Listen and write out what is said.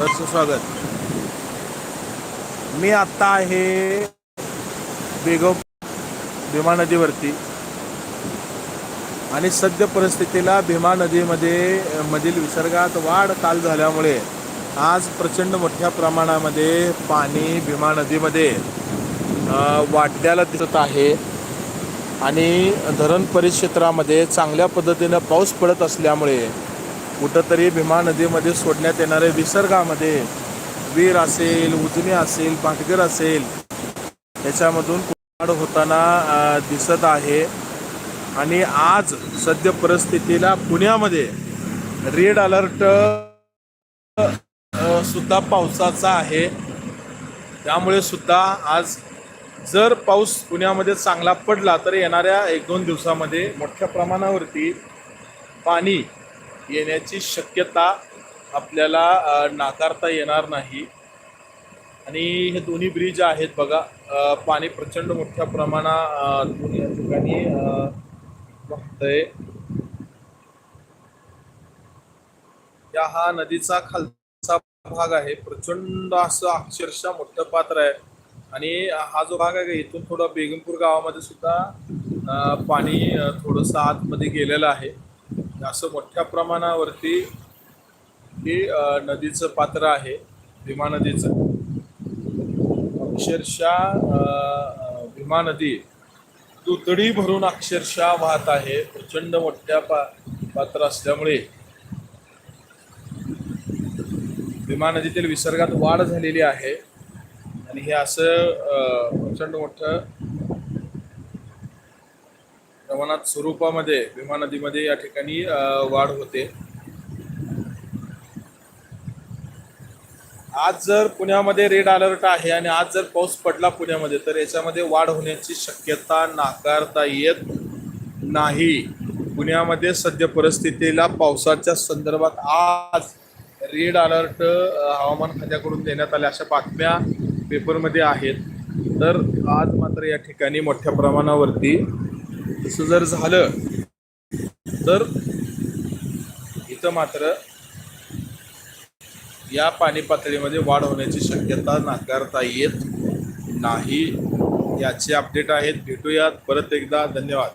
स्वागत मी आत्ता आहे बेगम भीमा नदीवरती. आणि सद्य परिस्थितीला भीमा नदीमध्ये मधील विसर्गात वाढ काल झाल्यामुळे आज प्रचंड मोठ्या प्रमाणामध्ये पाणी भीमा नदीमध्ये वाढल्याला दिसत आहे. आणि धरण परिक्षेत्रामध्ये चांगल्या पद्धतीनं पाऊस पडत असल्यामुळे कुठंतरी भीमा नदीमध्ये सोडण्यात येणारे विसर्गामध्ये वीर असेल उजनी असेल पाटगर असेल याच्यामधून वाढ होताना दिसत आहे. आणि आज सद्य परिस्थितीला पुण्यामध्ये रेड अलर्ट सुद्धा पावसाचा आहे. त्यामुळे सुद्धा आज जर पाऊस पुण्यामध्ये चांगला पडला तर येणाऱ्या एक दोन दिवसामध्ये मोठ्या प्रमाणावरती पाणी येण्याची शक्यता आपल्याला नाकारता येणार नाही. आणि हे दोन्ही ब्रिज आहेत बघा पाणी प्रचंड मोठ्या प्रमाणातून या ठिकाणी वाहतंय. या हा नदीचा खालचा भाग आहे. प्रचंड असं अक्षरशः मोठं पात्र आहे. आणि हा जो भाग आहे इथून थोडा बेगमपूर गावामध्ये सुद्धा पाणी थोडंसं आतमध्ये गेलेलं आहे. असं मोठ्या प्रमाणावरती हे नदीचं पात्र आहे भीमा नदीचं. अक्षरशः भीमा नदी दुतडी भरून अक्षरशः वाहत आहे प्रचंड मोठ्या पा पात्र असल्यामुळे. भीमा नदीतील विसर्गात वाढ झालेली आहे. आणि हे असं प्रचंड मोठं प्रमाणात स्वरूपामध्ये भीमा नदीमध्ये या ठिकाणी वाढ होते. आज जर पुण्यामध्ये रेड अलर्ट आहे आणि आज जर पाऊस पडला पुण्यामध्ये तर याच्यामध्ये वाढ होण्याची शक्यता नाकारता येत नाही. पुण्यामध्ये सद्य परिस्थितीला पावसाच्या संदर्भात आज रेड अलर्ट हवामान खात्याकडून देण्यात आल्या अशा बातम्या पेपरमध्ये आहेत. तर आज मात्र या ठिकाणी मोठ्या प्रमाणावरती तसं जर झालं तर इथं मात्र या पाणी पातळीमध्ये वाढ होण्याची शक्यता नाकारता येत नाही. याचे अपडेट आहेत. भेटूयात. परत एकदा. धन्यवाद.